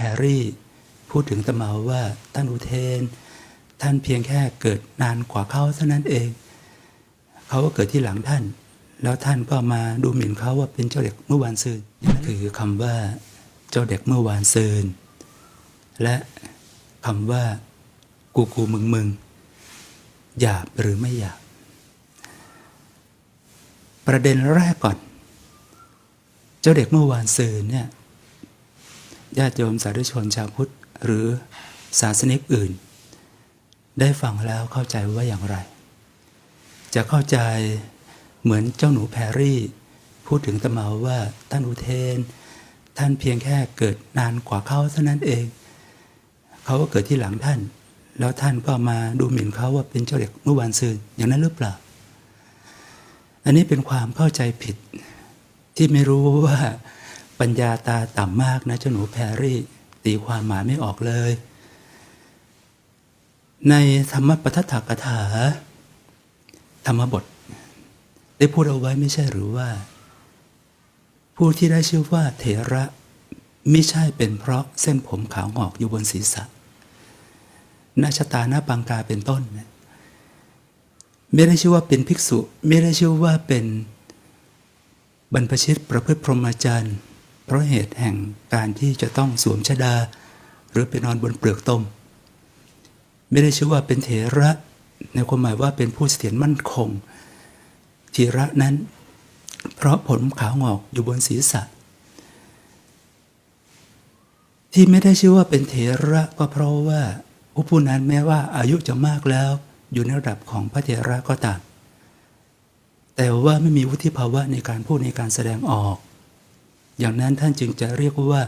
แพรรี่ พูดถึงตมาว่าท่านอุเทน ท่านเพียงแค่เกิดนานกว่าเขาเท่านั้นเอง เขาก็เกิดที่หลังท่าน แล้วท่านก็มาดูหมิ่นเขาว่าเป็นเจ้าเด็กเมื่อวานซืนนั่นคือคำว่าเจ้าเด็กเมื่อวานซืนและคำว่ากูกูมึงมึงหยาบหรือไม่หยาบประเด็นแรกก่อน เจ้าเด็กเมื่อวานซืนเนี่ย ญาติโยมสาธุชนชาวพุทธ หรือศาสนิกอื่น ได้ฟังแล้วเข้าใจว่าอย่างไร จะเข้าใจเหมือนเจ้าหนูแพรรี่ พูดถึงตมาว่าท่านอุเทน ท่านเพียงแค่เกิดนานกว่าเขาเท่านั้นเอง เขาก็เกิดที่หลังท่าน แล้วท่านก็มาดูหมิ่นเขาว่าเป็นเจ้าเด็กเมื่อวานซืนอย่างนั้นหรือเปล่า อันนี้เป็นความเข้าใจผิดที่ไม่รู้ว่า ปัญญาตาต่ำมากนะเจ้าหนูแพรรี่ ตีความหมายไม่ออกเลย ในธรรมปทัฏฐกถา ธรรมบท ได้พูดเอาไว้ไม่ใช่หรือว่า ผู้ที่ได้ชื่อว่าเถระไม่ใช่เป็นเพราะเส้นผมขาวงอกอยู่บนศีรษะหน้าชะตาหน้าปังกาเป็นต้น ไม่ได้ชื่อว่าเป็นภิกษุ ไม่ได้ชื่อว่าเป็นบรรพชิตประพฤติพรหมจรรย์ เพราะเหตุแห่งการที่จะต้องสวมชดา หรือไปนอนบนเปลือกตม ไม่ได้ชื่อว่าเป็นเถระ ในความหมายว่าเป็นผู้เสถียรมั่นคงเถระนั้น เพราะผมขาวงอกอยู่บนศีรษะ ที่ไม่ได้ชื่อว่าเป็นเถระก็เพราะว่าผู้ผู้นั้นแม้ว่าอายุจะมากแล้วอยู่ในระดับของพระเถระก็ตามแต่ว่าไม่มีวุฒิภาวะในการพูดในการแสดงออก อย่างนั้นท่านจึงจะเรียกว่า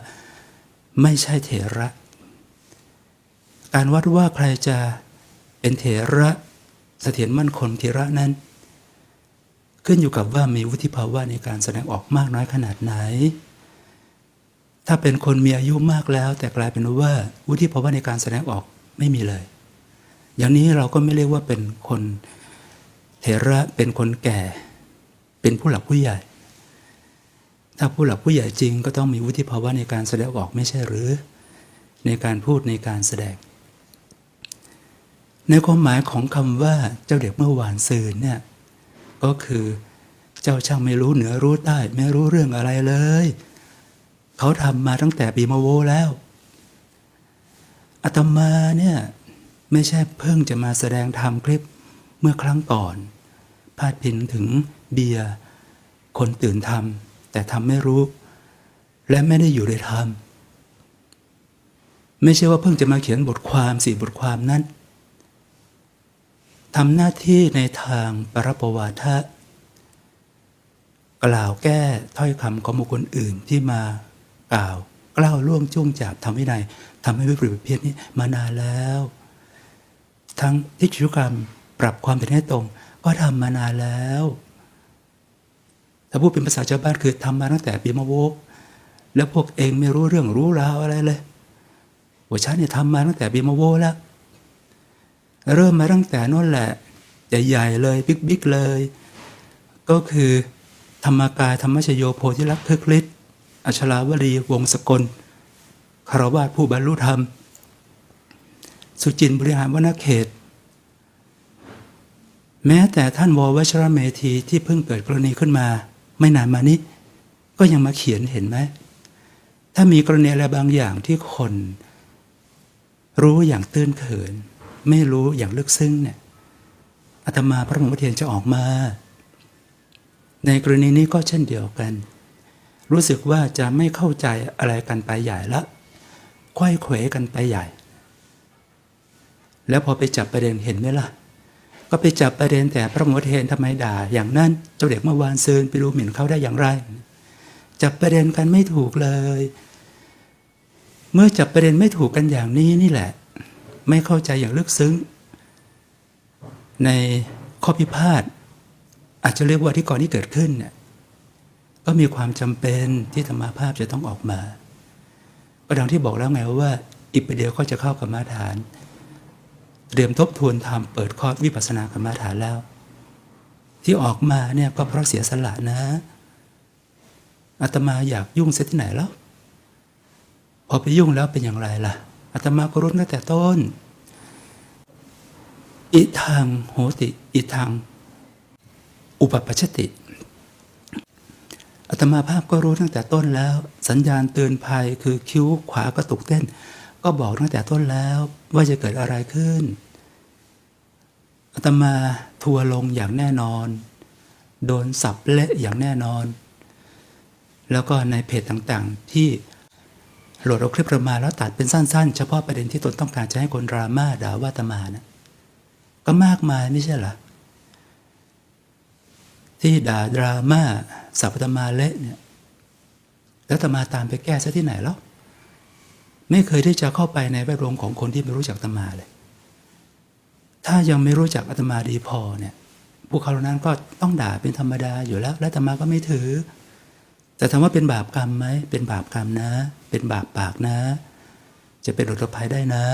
ไม่ใช่เถระ การวัดว่าใครจะเป็นเถระเสถียรมั่นคงเถระนั้น ขึ้นอยู่กับว่ามีวุฒิภาวะในการแสดงออกมากน้อยขนาดไหน ถ้าเป็นคนมีอายุมากแล้ว แต่กลายเป็นว่าวุฒิภาวะในการแสดงออกไม่มีเลย อย่างนี้เราก็ไม่เรียกว่าเป็นคนเถระเป็นคนแก่ เป็นผู้หลักผู้ใหญ่ ถ้าผู้หลักผู้ใหญ่จริงก็ต้องมีวุฒิภาวะในการแสดงออกไม่ใช่หรือ ในการพูดในการแสดง ในความหมายของคำว่าเจ้าเด็กเมื่อวานซืนเนี่ยก็คือเจ้าช่างไม่รู้เหนือรู้ใต้ ไม่รู้เรื่องอะไรเลย เขาทำมาตั้งแต่ปีมะโวแล้วอาตมาเนี่ยไม่ใช่เพิ่งจะมาแสดงธรรมคลิปเมื่อครั้งก่อน พาดพิงถึงเบียร์คนตื่นทำ แต่ทำไม่รู้ และไม่ได้อยู่ในธรรมไม่ใช่ว่าเพิ่งจะมาเขียนบทความสี่บทความนั้นทำหน้าที่ในทางปรปวาทะ กล่าวแก้ถ้อยคำของบุคคลอื่นที่มากล่าวกล่าวล่วงจุ้งจับทำวินัยทำให้วิปริตเพี้ยนนี้มานานแล้ว ทั้งทิฏฐิกรรมปรับความเป็นให้ตรง ก็ทำมานานแล้ว ถ้าพูดเป็นภาษาชาวบ้านคือทำมาตั้งแต่ปีมะโวกแล้วพวกเองไม่รู้เรื่องรู้ราวอะไรเลยว่าฉันเนี่ยทำมาตั้งแต่ปีมะโวแล้ว เริ่มมาตั้งแต่นั่นแหละใหญ่ๆเลยบิ๊กๆเลย ก็คือธรรมกายธรรมชโยโพธิลักษ์คึกฤทธิ์อัชราวลีวงศกลคารวาสผู้บรรลุธรรม สุจินบริหารวนเขต แม้แต่ท่านววชรเมธีที่เพิ่งเกิดกรณีขึ้นมา ไม่นานมานี้ ก็ยังมาเขียนเห็นไหม ถ้ามีกรณีอะไรบางอย่างที่คน รู้อย่างตื้นเขิน ไม่รู้อย่างลึกซึ้งเนี่ยอาตมาพระมงคลเทียนจะออกมา ในกรณีนี้ก็เช่นเดียวกัน รู้สึกว่าจะไม่เข้าใจอะไรกันไปใหญ่ละควยเขวกันไปใหญ่ แล้วพอไปจับประเด็นเห็นไหมล่ะ ก็ไปจับประเด็นแต่พระมเทียนทำไมด่า อย่างนั้นเจ้าเด็กเมื่อวานซืนไปรู้หมิ่นเขาได้อย่างไร จับประเด็นกันไม่ถูกเลย เมื่อจับประเด็นไม่ถูกกันอย่างนี้นี่แหละ ไม่เข้าใจอย่างลึกซึ้ง ในข้อพิพาทอาจจะเรียกว่าที่ก่อนที่เกิดขึ้นเนี่ยก็มีความจำเป็นที่ธรรมาภาพจะต้องออกมาประดังที่บอกแล้วไงว่า อีกประเดี๋ยวก็จะเข้ากรรมาฐาน เตรียมทบทวนธรรมเปิดคอร์สวิปัสสนากรรมาฐานแล้ว ที่ออกมาเนี่ยก็เพราะเสียสละนะอาตมาอยากยุ่งเสียที่ไหนแล้ว พอไปยุ่งแล้วเป็นอย่างไรล่ะอาตมาก็รู้ตั้งแต่ต้น อิทังโหติ อิทังอุปปัชชติอาตมาภาพก็รู้ตั้งแต่ต้นแล้ว สัญญาณเตือนภัยคือคิ้วขวากระตุกเต้น ก็บอกตั้งแต่ต้นแล้วว่าจะเกิดอะไรขึ้นอาตมาทัวลงอย่างแน่นอน โดนสับเละอย่างแน่นอน แล้วก็ในเพจต่างๆ ที่โหลดเอาคลิปเรามาแล้วตัดเป็นสั้นๆ เฉพาะประเด็นที่ตนต้องการจะให้คนดราม่าด่าว่าตมานะก็มากมายไม่ใช่หรอที่ด่าดราม่าสับตมาเละเนี่ย แล้วตมาตามไปแก้ซะที่ไหนแล้ว ไม่เคยที่จะเข้าไปในแวดวงของคนที่ไม่รู้จักตมาเลย ถ้ายังไม่รู้จักอาตมาดีพอเนี่ยพวกเขาเหล่านั้นก็ต้องด่าเป็นธรรมดาอยู่แล้ว และอาตมาก็ไม่ถือ แต่ถามว่าเป็นบาปกรรมไหม เป็นบาปกรรมนะ เป็นบาปปากนะ จะเป็นอุทภัยได้นะ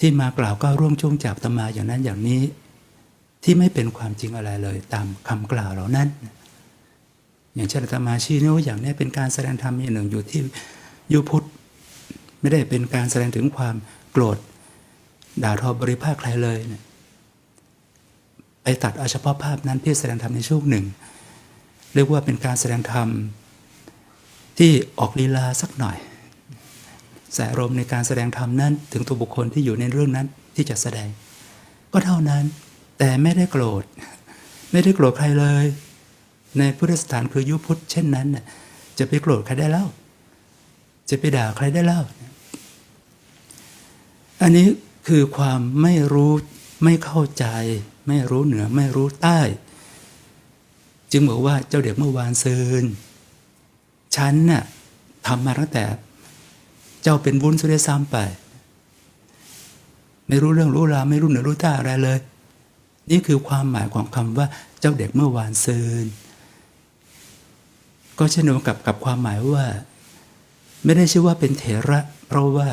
ที่มากล่าวก็ร่วงช่วงจับตมาอย่างนั้นอย่างนี้ ที่ไม่เป็นความจริงอะไรเลย ตามคำกล่าวเหล่านั้น อย่างเช่นอาตมาชี้นิ้วอย่างนี้เป็นการแสดงธรรมอย่างหนึ่งอยู่ที่ ยุพุทธไม่ได้เป็นการแสดงถึงความโกรธ ด่าทอบริภาคใครเลยเนี่ยไปตัดเอาเฉพาะภาพนั้นที่แสดงธรรมในช่วงหนึ่ง เรียกว่าเป็นการแสดงธรรมที่ออกลีลาสักหน่อยใส่อารมณ์ในการแสดงธรรมนั้น ถึงตัวบุคคลที่อยู่ในเรื่องนั้นที่จะแสดง ก็เท่านั้น แต่ไม่ได้โกรธ ไม่ได้โกรธใครเลย ในพุทธสถานคือยุพุทธเช่นนั้นน่ะจะไปโกรธใครได้เล่า จะไปด่าใครได้เล่า อันนี้คือความไม่รู้ไม่เข้าใจ ไม่รู้เหนือไม่รู้ใต้ จึงบอกว่าเจ้าเด็กเมื่อวานซืนฉันน่ะทำมาตั้งแต่ เจ้าเป็นวุ้นสุดซ้ำไป ไม่รู้เรื่องรู้ราวไม่รู้เหนือรู้ใต้อะไรเลย นี่คือความหมายของคำว่าเจ้าเด็กเมื่อวานซืนก็เช่นเดียวกับกับความหมายว่า ไม่ได้ชื่อว่าเป็นเถระ เพราะว่า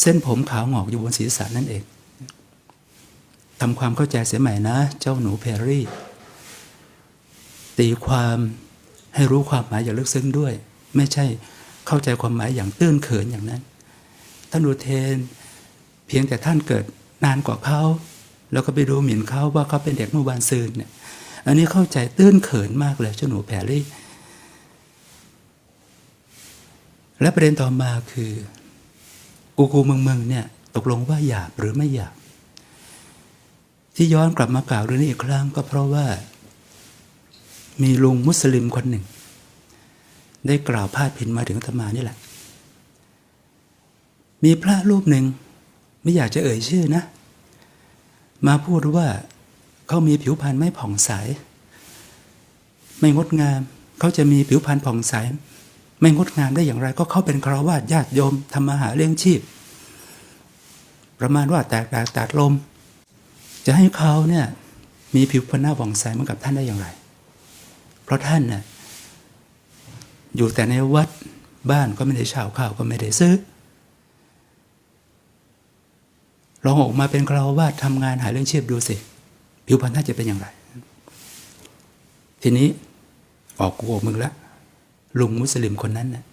เส้นผมขาวงอกอยู่บนศีรษะนั่นเองทำความเข้าใจเสียใหม่นะ เจ้าหนูเพรรี่ ตีความให้รู้ความหมายอย่างลึกซึ้งด้วย ไม่ใช่เข้าใจความหมายอย่างตื้นเขินอย่างนั้น ท่านอุเทน เพียงแต่ท่านเกิดนานกว่าเขาแล้วก็ไปดูหมิ่นเขาว่าเขาเป็นเด็กเมื่อวานซืนเนี่ยอันนี้เข้าใจตื้นเขินมากเลยเจ้าหนูแพรรี่ และประเด็นต่อมาคือ กูกูเมืองเมืองเนี่ย ตกลงว่าหยาบหรือไม่หยาบที่ย้อนกลับมากล่าวเรื่องนี้อีกครั้งก็เพราะว่า มีลุงมุสลิมคนหนึ่ง ได้กล่าวพาดพินมาถึงอาตมานี่แหละ มีพระรูปหนึ่ง ไม่อยากจะเอ่ยชื่อนะ มาพูดว่าเขามีผิวพรรณไม่ผ่องใส ไม่งดงาม เขาจะมีผิวพรรณผ่องใส ไม่งดงามได้อย่างไร ก็เขาเป็นคราวาสญาติโยมทำมาหาเลี้ยงชีพ ประมาณว่าแตกแตกแตกลม จะให้เขาเนี่ยมีผิวพรรณหน้าผ่องใสเหมือนกับท่านได้อย่างไร เพราะท่านน่ะอยู่แต่ในวัดบ้านก็ไม่ได้เช่าข้าวก็ไม่ได้ซื้อลองออกมาเป็นคราวาสทำงานหาเลี้ยงชีพดูสิผิวพรรณท่านจะเป็นอย่างไร ทีนี้ออกกูออกมึงและ ลุงมุสลิมคนนั้นนะ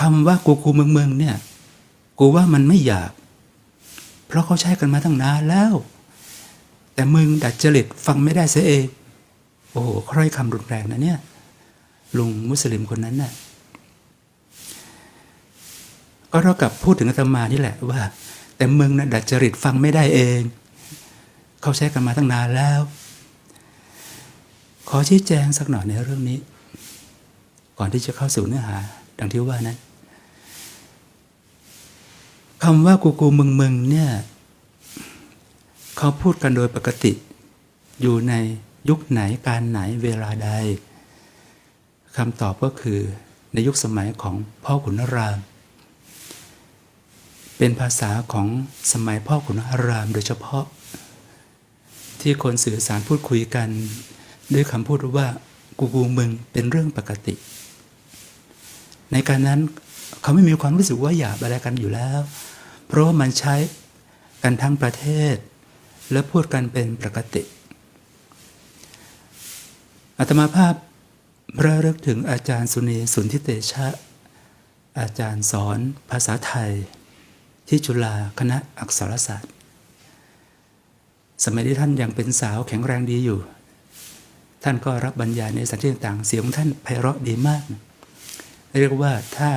คำว่ากูกูเมืองเมืองเนี่ย กูว่ามันไม่อยากเพราะเขาใช้กันมาตั้งนานแล้ว แต่มึงดัดจริตฟังไม่ได้เสียเอง โอ้โหคร่อยคำรุนแรงนะเนี่ยลุงมุสลิมคนนั้นน่ะก็เท่ากับพูดถึงอาตมานี่แหละว่า แต่มึงนะดัดจริตฟังไม่ได้เอง เขาใช้กันมาตั้งนานแล้ว ขอชี้แจงสักหน่อยในเรื่องนี้ ก่อนที่จะเข้าสู่เนื้อหา ดังที่ว่านั้นคำว่ากูกูมึงมึงเนี่ยเขาพูดกันโดยปกติ อยู่ในยุคไหนการไหนเวลาใดคำตอบก็คือในยุคสมัยของพ่อขุนราม เป็นภาษาของสมัยพ่อขุนรามโดยเฉพาะ ที่คนสื่อสารพูดคุยกัน ด้วยคำพูดว่ากูกูมึงเป็นเรื่องปกติ ในการนั้นเขาไม่มีความรู้สึกว่าหยาบอะไรกันอยู่แล้ว เพราะว่ามันใช้กันทั้งประเทศ และพูดกันเป็นปกติอาตมาภาพระลึกถึงอาจารย์สุนีสุนทิเตชะ อาจารย์สอนภาษาไทย ที่จุฬาคณะอักษรศาสตร์ สมัยที่ท่านยังเป็นสาวแข็งแรงดีอยู่ ท่านก็รับบรรยายในสถานที่ต่างๆ เสียงของท่านไพเราะดีมาก เรียกว่าถ้า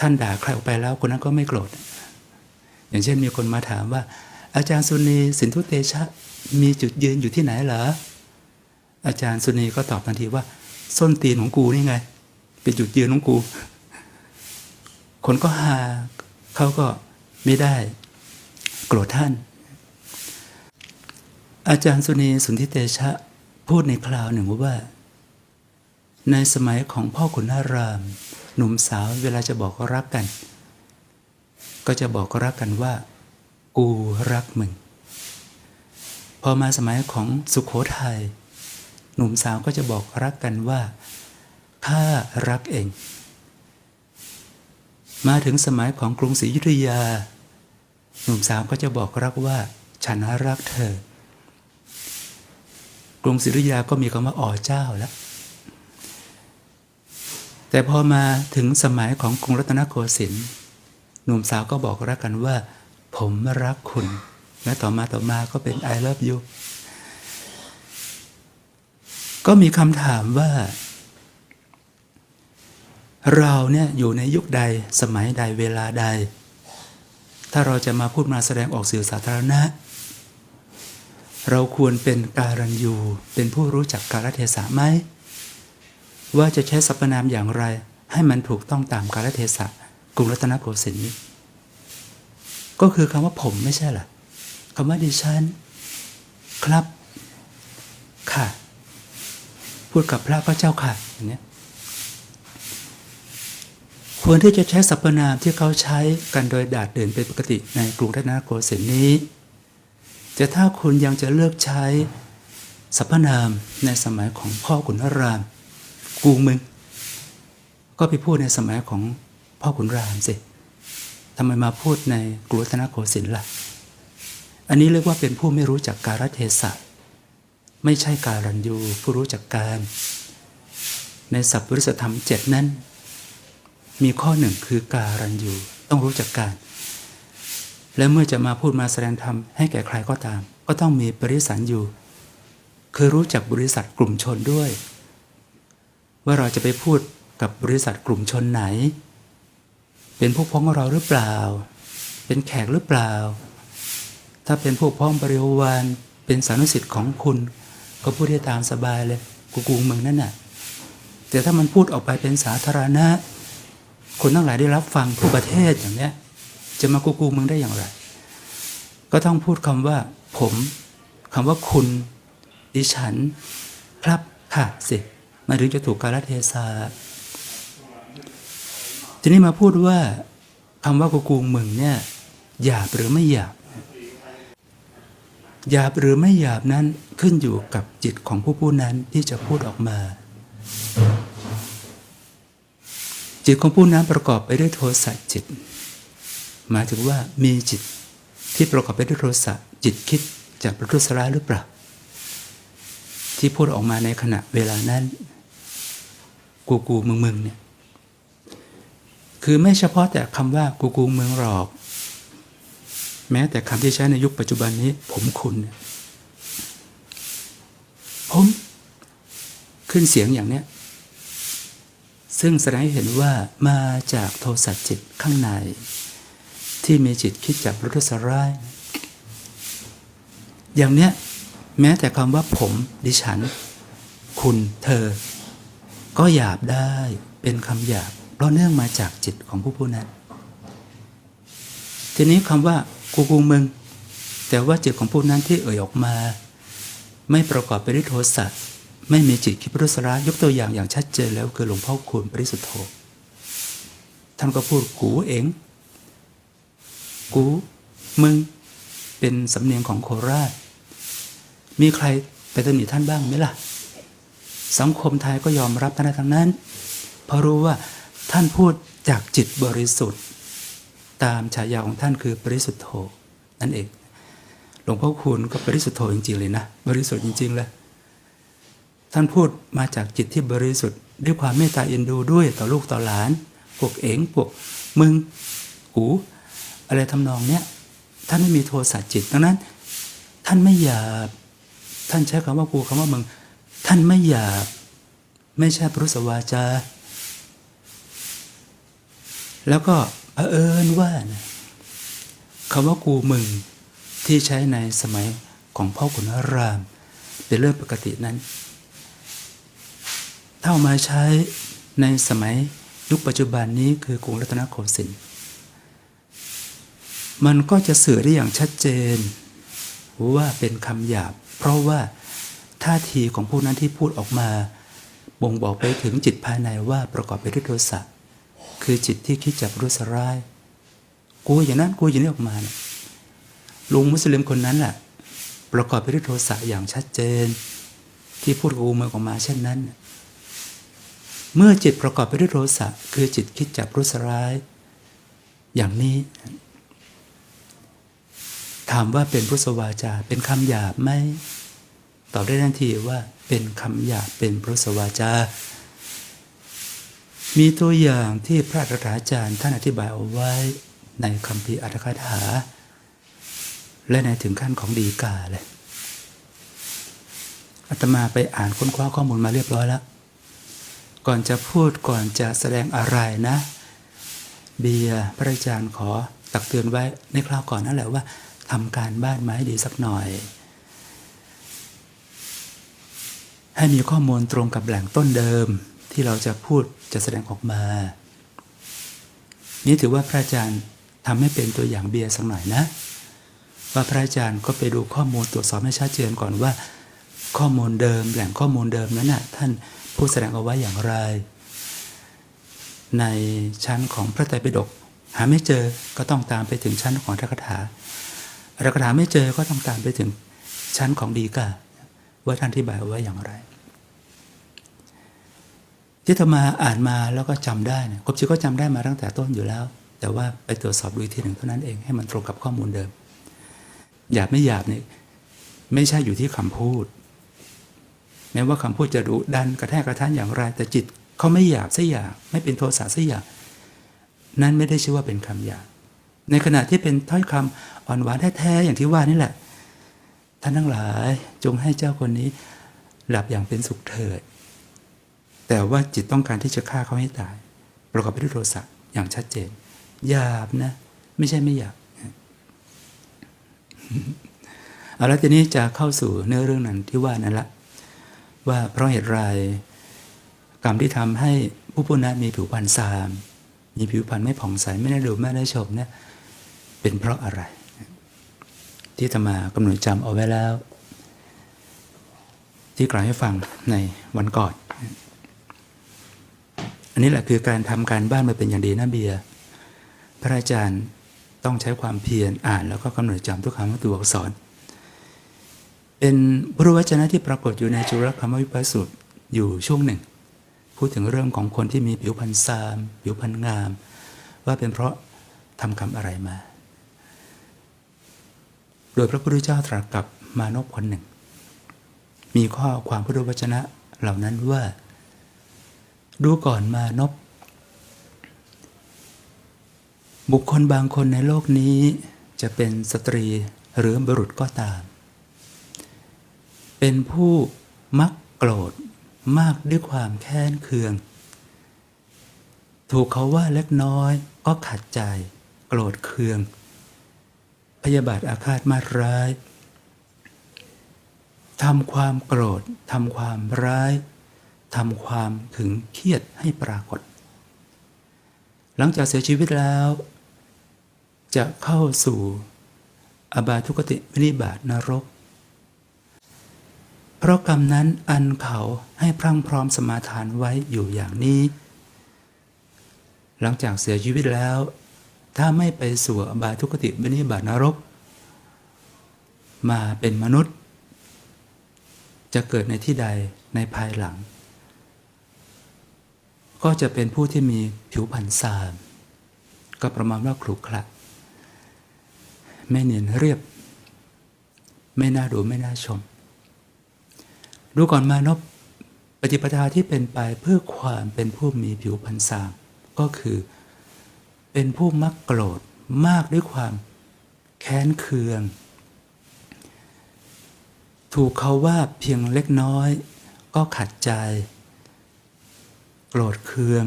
ท่านด่าใครออกไปแล้วคนนั้นก็ไม่โกรธ อย่างเช่นมีคนมาถามว่า อาจารย์สุนีสินทุเตชะมีจุดยืนอยู่ที่ไหนเหรอ อาจารย์สุนีก็ตอบทันทีว่า ส้นตีนของกูนี่ไง เป็นจุดยืนของกู คนก็หาเขาก็ไม่ได้ โกรธท่าน อาจารย์สุนีสุนทิเตชะ พูดในคราวหนึ่งว่า ในสมัยของพ่อขุนนาราม หนุ่มสาวเวลาจะบอกรักกัน ก็จะบอกรักกันว่า กูรักมึง พอมาสมัยของสุขโขทัยหนุ่มสาวก็จะบอกรักกันว่าข้ารักเอง มาถึงสมัยของกรุงศรีอยุธยา หนุ่มสาวก็จะบอกรักว่า ฉันรักเธอ กรุงศรีอยุธยาก็มีคำว่าอ๋อเจ้าแล้ว แต่พอมาถึงสมัยของกรุงรัตนโกสินทร์หนุ่มสาวก็บอกรักกันว่า ผมรักคุณ และต่อมาต่อมาก็เป็น I love you ก็มีคำถามว่า เราเนี่ยอยู่ในยุคใดสมัยใดเวลาใด ถ้าเราจะมาพูดมาแสดงออกสื่อสาธารณะ เราควรเป็นการันยูเป็นผู้รู้จักกาลเทศะไหมว่าจะใช้สรรพนามอย่างไร ให้มันถูกต้องตามกาลเทศะกรุงรัตนโกสินทร์ก็คือคำว่าผมไม่ใช่หรอคำว่าดิฉัน ครับ ค่ะ พูดกับพระพระเจ้าค่ะอย่างเนี้ยควรที่จะใช้สรรพนามที่เขาใช้กันโดยดาดเด่นเป็นปกติในกรุงรัตนโกสินทร์นี้ แต่ถ้าคุณยังจะเลือกใช้สรรพนามในสมัยของพ่อขุนราม กูมึง ก็ไปพูดในสมัยของพ่อขุนรามสิทำไมมาพูดในกรุงรัตนโกสินทร์ล่ะ อันนี้เรียกว่าเป็นผู้ไม่รู้จักการเทศะไม่ใช่การันยูผู้รู้จักการ ในสัพพุริสธรรมเจ็ดนั้น มีข้อหนึ่งคือการันยูต้องรู้จักการ และเมื่อจะมาพูดมาแสดงธรรมให้แก่ใครก็ตาม ก็ต้องมีปริสันยูคือรู้จักบริษัทกลุ่มชนด้วย ว่าเราจะไปพูดกับบริษัทกลุ่มชนไหน เป็นพวกพ้องของเราหรือเปล่า เป็นแขกหรือเปล่า ถ้าเป็นพวกพ้องบริวารเป็นสานุสิทธิ์ของคุณ ก็พูดได้ตามสบายเลยกูกูเมืองนั่นน่ะแต่ถ้ามันพูดออกไปเป็นสาธารณะ คนทั้งหลายได้รับฟังทั่วประเทศอย่างเนี้ย จะมากูกูมืองได้อย่างไร ก็ต้องพูดคำว่า ผมคำว่าคุณ ดิฉัน ครับค่ะสิมาถึงจะถูกกาลเทศะทีนี้มาพูดว่าคำว่ากูกูมึงเนี่ยหยาบหรือไม่หยาบหยาบหรือไม่หยาบนั้นขึ้นอยู่กับจิตของผู้พูดนั้นที่จะพูดออกมา จิตของผู้นั้นประกอบไปด้วยโทสะจิต หมายถึงว่ามีจิตที่ประกอบไปด้วยโทสะจิตคิดจากประทุษร้ายหรือเปล่า ที่พูดออกมาในขณะเวลานั้น กูกูมึงมึงเนี่ยคือไม่เฉพาะแต่คำว่ากูกูเมืองหรอก แม้แต่คำที่ใช้ในยุคปัจจุบันนี้ ผมคุณเนี่ยผมขึ้นเสียงอย่างเนี้ย ซึ่งแสดงให้เห็นว่ามาจากโทสะจิตข้างใน ที่มีจิตคิดจากรุทสร้าย อย่างเนี้ยแม้แต่คำว่าผมดิฉัน คุณเธอ ก็หยาบได้เป็นคำหยาบเพราะเนื่องมาจากจิตของผู้ผู้นั้น ทีนี้คำว่ากูกูมึง แต่ว่าจิตของผู้นั้นที่เอ่ยออกมา ไม่ประกอบไปด้วยโทสะไม่มีจิตคิดพุทธร้ายยกตัวอย่างอย่างชัดเจนแล้วคือหลวงพ่อคูณปริสุทธโธท่านก็พูดกูเอง กู มึง เป็นสำเนียงของโคราช มีใครไปตำหนิท่านบ้างไหมล่ะ สังคมไทยก็ยอมรับท่านทั้งนั้น เพราะรู้ว่าท่านพูดจากจิตบริสุทธิ์ ตามฉายาของท่านคือปริสุทธโธนั่นเอง หลวงพ่อคูณก็ปริสุทธโธจริงๆเลยนะ บริสุทธิ์จริง ๆ เลย ท่านพูดมาจากจิตที่บริสุทธิ์ด้วยความเมตตาเอ็นดูด้วยต่อลูกต่อหลานพวกเอ๋งพวกมึงกู อะไรทำนองเนี้ยท่านไม่มีโทสะจิต ดังนั้น ท่านไม่หยาบท่านใช้คำว่ากูคำว่ามึง ท่านไม่หยาบไม่ใช่ปรุสวาจา แล้วก็เผอิญว่านะคำว่ากูมึงที่ใช้ในสมัยของพ่อขุนราม เป็นเรื่องปกตินั้นถ้าเอามาใช้ในสมัยยุคปัจจุบันนี้คือกรุงรัตนโกสินทร์ มันก็จะสื่อได้อย่างชัดเจน ว่าเป็นคำหยาบ เพราะว่าท่าทีของผู้นั้นที่พูดออกมา บ่งบอกไปถึงจิตภายในว่าประกอบไปด้วยโทสะคือจิตที่คิดจับรุษร้าย กูอย่างนั้นกูอย่างนี้ออกมาเนี่ยลุงมุสลิมคนนั้นแหละประกอบไปด้วยโทสะอย่างชัดเจน ที่พูดกูมือออกมาเช่นนั้น เมื่อจิตประกอบไปด้วยโทสะคือจิตคิดจับรุษร้าย อย่างนี้ ถามว่าเป็นพุทธวาจา เป็นคำหยาบไหมตอบได้ทันทีว่าเป็นคำหยาบเป็นพุทธวาจา มีตัวอย่างที่พระราชาจารย์ท่านอธิบายเอาไว้ในคำพีอัตถกถา และในถึงขั้นของดีกาเลยอาตมาไปอ่านค้นคว้าข้อมูลมาเรียบร้อยแล้ว ก่อนจะพูดก่อนจะแสดงอะไรนะ เบียร์พระอาจารย์ขอตักเตือนไว้ในคราวก่อนนั่นแหละว่า ทำการบ้านมาให้ดีสักหน่อย ให้มีข้อมูลตรงกับแหล่งต้นเดิมที่เราจะพูดจะแสดงออกมา นี่ถือว่าพระอาจารย์ทำให้เป็นตัวอย่างเบียร์สักหน่อยนะ ว่าพระอาจารย์ก็ไปดูข้อมูลตรวจสอบให้ชัดเจนก่อนว่า ข้อมูลเดิมแหล่งข้อมูลเดิมนั้นน่ะท่านผู้แสดงเอาไว้อย่างไร ในชั้นของพระไตรปิฎกหาไม่เจอก็ต้องตามไปถึงชั้นของทักถา ทักถาไม่เจอก็ต้องตามไปถึงชั้นของดีกาว่าท่านที่บายเอาไว้อย่างไร ที่ธรรมาอ่านมาแล้วก็จำได้เนี่ยกบชีก็จำได้มาตั้งแต่ต้นอยู่แล้ว แต่ว่าไปตรวจสอบดูทีหนึ่งเท่านั้นเองให้มันตรงกับข้อมูลเดิมหยาบไม่หยาบเนี่ยไม่ใช่อยู่ที่คำพูดแม้ว่าคำพูดจะดุดันกระแทกกระทันอย่างไร แต่จิตเขาไม่หยาบสักอย่างไม่เป็นโทสะสักอย่างนั้นไม่ได้ชื่อว่าเป็นคำหยาบ ในขณะที่เป็นถ้อยคำอ่อนหวานแท้ๆอย่างที่ว่านี่แหละ ท่านทั้งหลายจงให้เจ้าคนนี้ หลับอย่างเป็นสุขเถิด แต่ว่าจิตต้องการที่จะฆ่าเขาให้ตาย ประกอบไปด้วยโทสะอย่างชัดเจนหยาบนะ ไม่ใช่ไม่หยาบเอาละทีนี้จะเข้าสู่เนื้อเรื่องนั้นที่ว่านั่นละ ว่าเพราะเหตุไรกรรมที่ทำให้ผู้ผู้นั้นมีผิวพรรณซาม มีผิวพรรณไม่ผ่องใสไม่ได้ดูไม่ได้ชมเนี่ย เป็นเพราะอะไร ที่ธรรมากำหนดจำเอาไว้แล้ว ที่กล่าวให้ฟังในวันก่อน อันนี้แหละคือการทำการบ้านมาเป็นอย่างดีนะเบียร์พระอาจารย์ต้องใช้ความเพียรอ่าน แล้วก็กำหนดจำทุกคำตัวอักษร เป็นพระวจนะที่ปรากฏอยู่ในจุลคำวิปัสสุตอยู่ช่วงหนึ่ง พูดถึงเรื่องของคนที่มีผิวพรรณซาม ผิวพรรณงาม ว่าเป็นเพราะทำกรรมอะไรมา โดยพระพุทธเจ้าตรัสกับมานพคนหนึ่ง มีข้อความพุทธวจนะเหล่านั้นว่า ดูก่อนมานพบุคคลบางคนในโลกนี้จะเป็นสตรีหรือบุรุษก็ตาม เป็นผู้มักโกรธมากด้วยความแค้นเคือง ถูกเขาว่าเล็กน้อยก็ขัดใจ โกรธเคือง พยาบาทอาฆาตมาร้ายทำความโกรธทำความร้ายทำความถึงเครียดให้ปรากฏ หลังจากเสียชีวิตแล้ว จะเข้าสู่อบาทุกติวินิบาตนรก เพราะกรรมนั้นอันเขาให้พรั่งพร้อมสมาทานไว้อยู่อย่างนี้ หลังจากเสียชีวิตแล้ว ถ้าไม่ไปสู่อบายทุกติวินิบาตนรก มาเป็นมนุษย์ จะเกิดในที่ใดในภายหลัง ก็จะเป็นผู้ที่มีผิวพรรณซามก็ประมาณว่าขรุขระไม่เนียนเรียบ ไม่น่าดูไม่น่าชม ดูก่อนมานพปฏิปทาที่เป็นไปเพื่อความเป็นผู้มีผิวพรรณสามก็คือ เป็นผู้มักโกรธมากด้วยความแค้นเคือง ถูกเขาว่าเพียงเล็กน้อย ก็ขัดใจ โกรธเคือง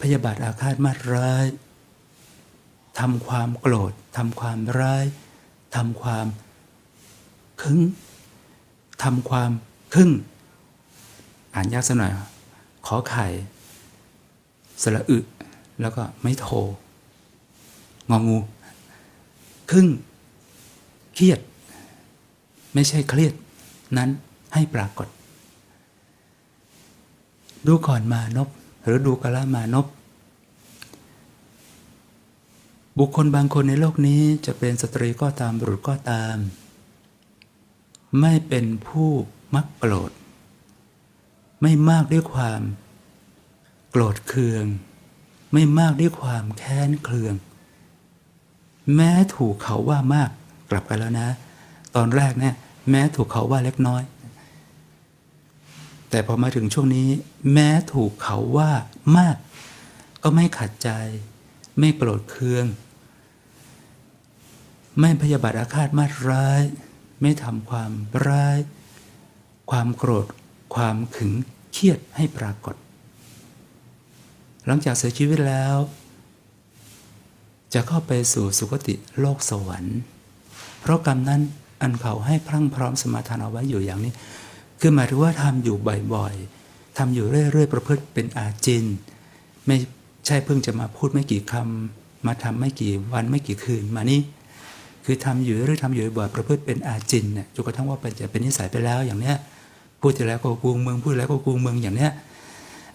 พยาบาทอาฆาตมาร้ายทำความโกรธทำความร้ายทำความขึ้งทำความครึ่ง อ่านยากสักหน่อย ขอไข่สระอึ แล้วก็ไม่โทงองูครึ่ง เครียด ไม่ใช่เครียด นั้นให้ปรากฏ ดูก่อนมานพหรือดูกะละมานพบุคคลบางคนในโลกนี้จะเป็นสตรีก็ตามบุรุษก็ตาม ไม่เป็นผู้มักโกรธ ไม่มากด้วยความ โกรธเคือง ไม่มากด้วยความแค้นเคือง แม้ถูกเขาว่ามากกลับกันแล้วนะ ตอนแรกเนี่ยแม้ถูกเขาว่าเล็กน้อย แต่พอมาถึงช่วงนี้ แม้ถูกเขาว่ามาก ก็ไม่ขัดใจ ไม่โกรธเคือง ไม่พยาบาทอาฆาตมาร้าย ไม่ทำความร้าย ความโกรธ ความขึงเครียดให้ปรากฏ หลังจากเสียชีวิตแล้ว จะเข้าไปสู่สุคติโลกสวรรค์ เพราะกรรมนั้นอันเขาให้พรั่งพร้อมสมาทานเอาไว้อยู่อย่างนี้ คือหมายถึงว่าทำอยู่บ่อยๆทำอยู่เรื่อยๆประพฤติเป็นอาจิน ไม่ใช่เพิ่งจะมาพูดไม่กี่คำมาทำไม่กี่วันไม่กี่คืนมานี่คือทำอยู่เรื่อยทำอยู่บ่อยประพฤติเป็นอาจินเนี่ยจนกระทั่งว่าเป็นจะเป็นนิสัยไปแล้วอย่างเนี้ยพูดทีแล้วก็กูงเมืองพูดแล้วก็กูงเมืองอย่างเนี้ย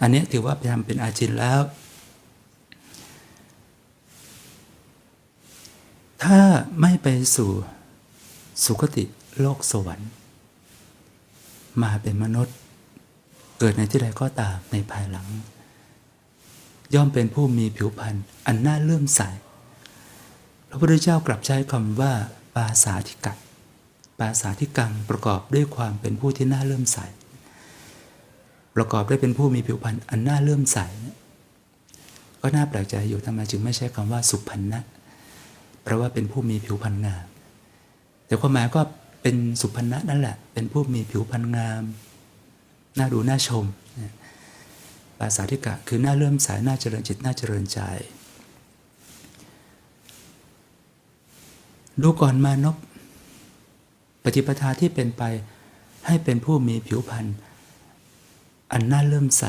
อันนี้ถือว่าไปทำเป็นอาจินแล้ว ถ้าไม่ไปสู่สุคติโลกสวรรค์ มาเป็นมนุษย์ เกิดในที่ใดก็ตามในภายหลัง ย่อมเป็นผู้มีผิวพรรณอันน่าเลื่อมใสพระพุทธเจ้ากลับใช้คำว่าปาสาธิกะปาสาธิกังประกอบด้วยความเป็นผู้ที่น่าเลื่อมใส ประกอบด้วยเป็นผู้มีผิวพรรณอันน่าเลื่อมใสก็น่าแปลกใจอยู่ทำไมจึงไม่ใช้คำว่าสุพรรณนะเพราะว่าเป็นผู้มีผิวพรรณงาม แต่ความหมายก็เป็นสุพรรณะนั่นแหละ เป็นผู้มีผิวพรรณงาม น่าดูน่าชมนะปาสาธิกะคือน่าเลื่อมใสน่าเจริญจิตน่าเจริญใจ ดูก่อนมานพปฏิปทาที่เป็นไปให้เป็นผู้มีผิวพรรณ อันน่าเลื่มใส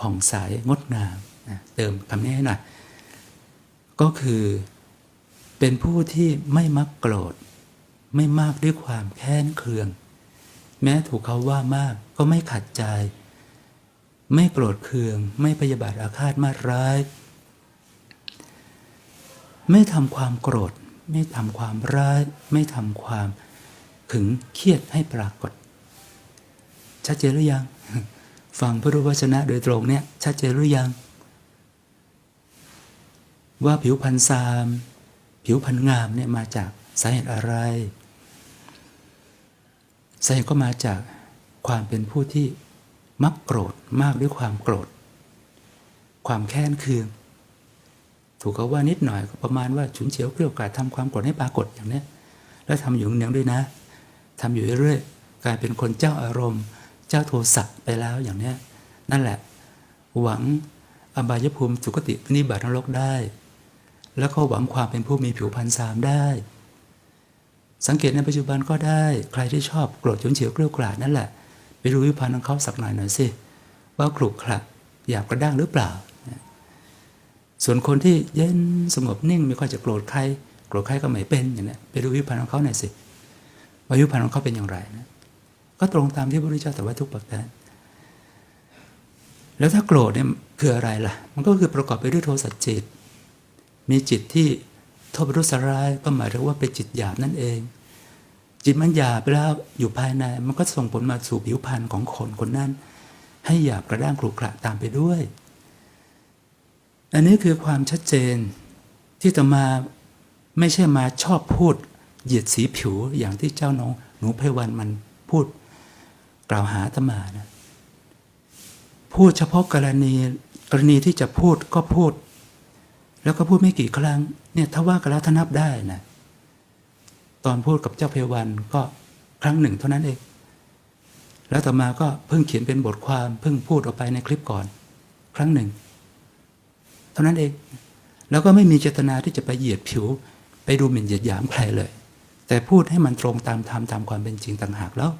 ผ่องใสงดงามนะเติมคำนี้ให้หน่อยก็คือเป็นผู้ที่ไม่มักโกรธ ไม่มากด้วยความแค้นเคือง แม้ถูกเขาว่ามากก็ไม่ขัดใจ ไม่โกรธเคือง ไม่พยาบาทอาฆาตมาร้าย ไม่ทำความโกรธ ไม่ทำความร้าย ไม่ทำความขึงเครียดให้ปรากฏ ชัดเจนหรือยัง ฟังพระรูปวจนะโดยตรงเนี่ยชัดเจนหรือยัง ว่าผิวพรรณซาม ผิวพรรณงามเนี่ยมาจากสาเหตุอะไรสาเหตุก็มาจากความเป็นผู้ที่มักโกรธมากด้วยความโกรธ ความแค้นเคือง ถูกเขาว่านิดหน่อยก็ประมาณว่าฉุนเฉียวเกลียวกาดทำความโกรธให้ปรากฏอย่างเนี้ยแล้วทำอยู่เนืองด้วยนะทำอยู่เรื่อยๆกลายเป็นคนเจ้าอารมณ์ เจ้าโทสะไปแล้วอย่างเนี้ยนั่นแหละ หวังอบายภูมิสุคตินิบาตนรกได้ แล้วก็หวังความเป็นผู้มีผิวพรรณสามได้ สังเกตในปัจจุบันก็ได้ใครที่ชอบโกรธฉุนเฉียวเกลียวกราดนั่นแหละ ไปดูวิพันธ์ของเขาสักหน่อยหน่อยสิว่าขลุกขลักอยากกระด้างหรือเปล่า ส่วนคนที่เย็นสงบนิ่งไม่ค่อยจะโกรธใครโกรธใครก็ไม่เป็นอย่างนี้ไปดูวิพันธ์ของเขาหน่อยสิว่าวิพันธ์ของเขาเป็นอย่างไรนะ ก็ตรงตามที่พระพุทธเจ้าตรัสไว้ทุกประการแล้วถ้าโกรธเนี่ยคืออะไรล่ะ มันก็คือประกอบไปด้วยโทสะจิต มีจิตที่โทษรุษร้ายก็หมายถึงว่าเป็นจิตหยาบนั่นเอง จิตมันหยาบแล้วอยู่ภายใน มันก็ส่งผลมาสู่ผิวพรรณของคนคนนั้น ให้หยาบกระด้างครุขระตามไปด้วย อันนี้คือความชัดเจนที่จะมาไม่ใช่มาชอบพูดเหยียดสีผิวอย่างที่เจ้าน้องหนูไพวันมันพูด กล่าวหาตมานะพูดเฉพาะกรณีกรณีที่จะพูดก็พูด แล้วก็พูดไม่กี่ครั้งเนี่ยถ้าว่ากันแล้วถ้านับได้นะตอนพูดกับเจ้าเพวันก็ครั้งหนึ่งเท่านั้นเอง แล้วต่อมาก็เพิ่งเขียนเป็นบทความเพิ่งพูดออกไปในคลิปก่อน ครั้งหนึ่ง เท่านั้นเอง แล้วก็ไม่มีเจตนาที่จะไปเหยียดผิว ไปดูหมิ่นเหยียดหยามใครเลย แต่พูดให้มันตรงตามธรรมตามความเป็นจริงต่างหากแล้ว